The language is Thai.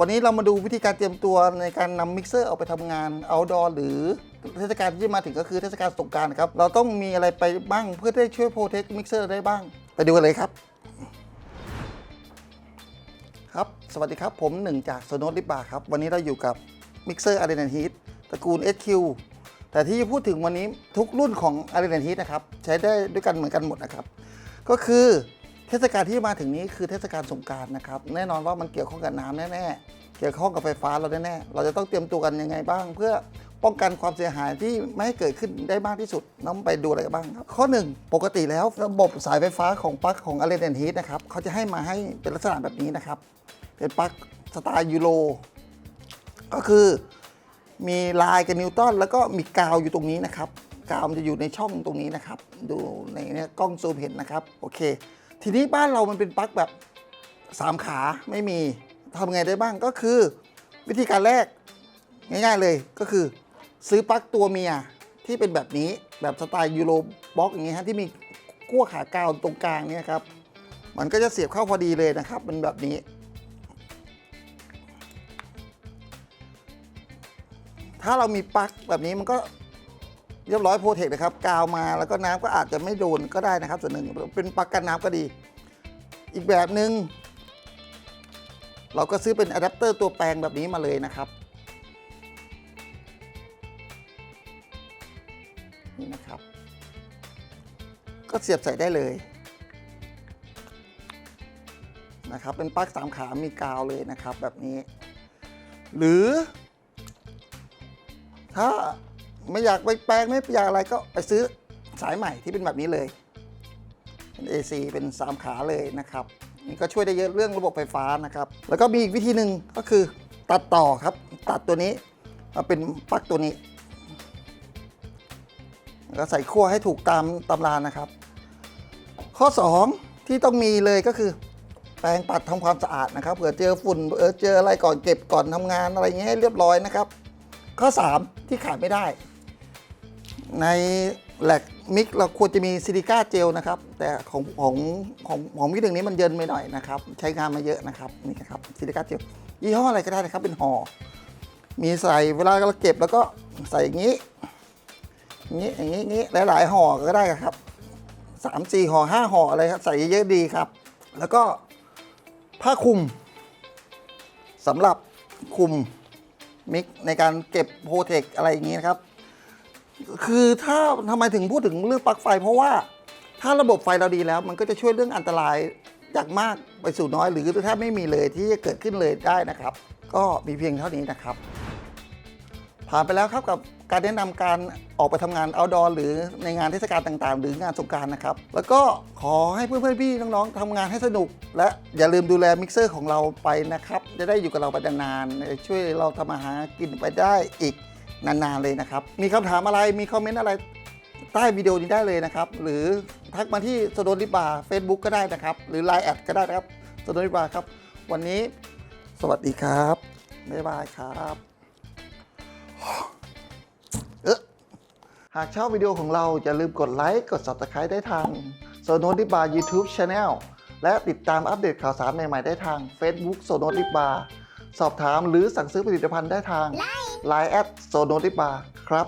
วันนี้เรามาดูวิธีการเตรียมตัวในการนำมิกเซอร์ออกไปทำงาน outdoor หรือเทศกาลที่จะมาถึงก็คือเทศกาลสงกรารครับ เราต้องมีอะไรไปบ้างเพื่อได้ช่วยโปรเทคมิกเซอร์ได้บ้าง ไปดูกันเลยครับ ครับ สวัสดีครับผมหนึ่งจากโซโนลิบาครับ วันนี้เราอยู่กับมิกเซอร์อารีนฮีทตระกูล SQ แต่ที่จะพูดถึงวันนี้ทุกรุ่นของอารีนฮีทนะครับ ใช้ได้ด้วยกันเหมือนกันหมดนะครับ ก็คือ เทศกาลที่มาถึงนี้คือเทศกาลสงกรารนะครับ แน่นอนว่ามันเกี่ยวข้องกับน้ำแน่ๆ เกี่ยวข้องกับไฟฟ้าเราแน่ๆ เราจะต้องเตรียมตัวกันยังไงบ้าง เพื่อป้องกันความเสียหายที่ไม่ให้เกิดขึ้นได้มากที่สุด น้องไปดูอะไรกันบ้างครับ ข้อ 1 ปกติแล้วระบบสายไฟฟ้าของปลั๊กของอารีนฮีทนะครับเขาจะให้มาให้เป็นลักษณะแบบนี้นะครับ เป็นปลั๊กสไตล์ยูโรก็คือมีลายกับนิวตันแล้วก็มีกาวอยู่ตรงนี้นะครับ กาวมันจะอยู่ในช่องตรงนี้นะครับ ดูในนี้กล้องซูมเห็นนะครับ โอเค ทีนี้บ้านเรามันเป็นปลั๊กแบบ 3 ขาไม่มีทำไงได้บ้างก็คือ วิธีการแรกง่ายๆเลยก็คือ ซื้อปลั๊กตัวเมียที่เป็นแบบนี้แบบสไตล์ยูโรบล็อกอย่างเงี้ยฮะที่มีกั้วขากาวตรงกลางเนี่ยครับ มันก็จะเสียบเข้าพอดีเลยนะครับเป็นแบบนี้ ถ้าเรามีปลั๊กแบบนี้มันก็ เรียบร้อยโปรเทคนะครับกาวมาแล้วก็น้ำก็อาจจะไม่โดนก็ได้นะครับ ส่วนหนึ่งเป็นปลั๊กกันน้ำก็ดี อีกแบบหนึ่งเราก็ซื้อเป็นอะแดปเตอร์ตัวแปลงแบบนี้มาเลยนะครับนี่นะครับ ก็เสียบใส่ได้เลยนะครับ เป็นปลั๊กสามขา มีกาวเลยนะครับ แบบนี้ หรือ ถ้า ไม่อยากไปแปลงไม่อยากอะไรก็ไปซื้อสายใหม่ที่เป็นแบบนี้เลยเป็น AC เป็น 3 ขาเลยนะครับนี่ก็ช่วยได้เยอะเรื่องระบบไฟฟ้านะครับ แล้วก็มีอีกวิธีหนึ่งก็คือตัดต่อครับ ตัดตัวนี้มาเป็นปลั๊กตัวนี้แล้วใส่ขั้วให้ถูกตามตำรานะครับ ข้อ 2 ที่ต้องมีเลยก็คือ แปรงปัดทำความสะอาดนะครับเผื่อเจอฝุ่นเออเจออะไรก่อนเก็บก่อนทำงานอะไรเงี้ยให้เรียบร้อยนะครับ ข้อ 3 ที่ขาดไม่ได้ ในแหลกมิกเราควรจะมีซิลิก้าเจลนะครับ แต่ของของของของมิกหนึ่งนี้มันเยินไปหน่อยนะครับ ใช้งานมาเยอะนะครับนี่นะครับซิลิก้าเจลยี่ห้ออะไรก็ได้นะครับเป็นห่อมีใส่เวลาเราเก็บแล้วก็ใส่อย่างนี้อย่างนี้อย่างนี้อย่างนี้หลาย ๆ ห่อก็ได้ครับสามสี่ห่อห้าห่ออะไรครับใส่เยอะดีครับ แล้วก็ผ้าคลุมสำหรับคลุมมิกในการเก็บโปรเทคอะไรอย่างนี้นะครับ คือถ้าทำไมถึงพูดถึงเรื่องปลั๊กไฟ เพราะว่าถ้าระบบไฟเราดีแล้ว มันก็จะช่วยเรื่องอันตรายจากมากไปสู่น้อย หรือแทบไม่มีเลยที่จะเกิดขึ้นเลยได้นะครับ ก็มีเพียงเท่านี้นะครับ ผ่านไปแล้วครับกับการแนะนำการออกไปทำงาน outdoor หรือในงานเทศกาลต่างๆ หรืองานสงกรารนะครับ แล้วก็ขอให้เพื่อนๆพี่น้องๆทำงานให้สนุก และอย่าลืมดูแลมิกเซอร์ของเราไปนะครับ จะได้อยู่กับเราไปนานๆช่วยเราทำอาหารกินไปได้อีก นานๆเลยนะครับ มีคำถามอะไรมีคอมเมนต์อะไรใต้วิดีโอนี้ได้เลยนะครับ หรือทักมาที่โซโดลิบา Facebook ก็ได้นะครับ หรือ Line แอดก็ได้นะครับโซโดลิบาครับ วันนี้สวัสดีครับ บ๊ายบายครับเอะหากชอบวิดีโอของเรา อย่าลืมกดไลค์ กด Subscribe ได้ทางโซนดิบา YouTube Channel และติดตามอัปเดตข่าวสารใหม่ ๆ ได้ทาง Facebook โซนดิบา สอบถามหรือสั่งซื้อผลิตภัณฑ์ได้ทาง Line แอดโซโนดิบาครับ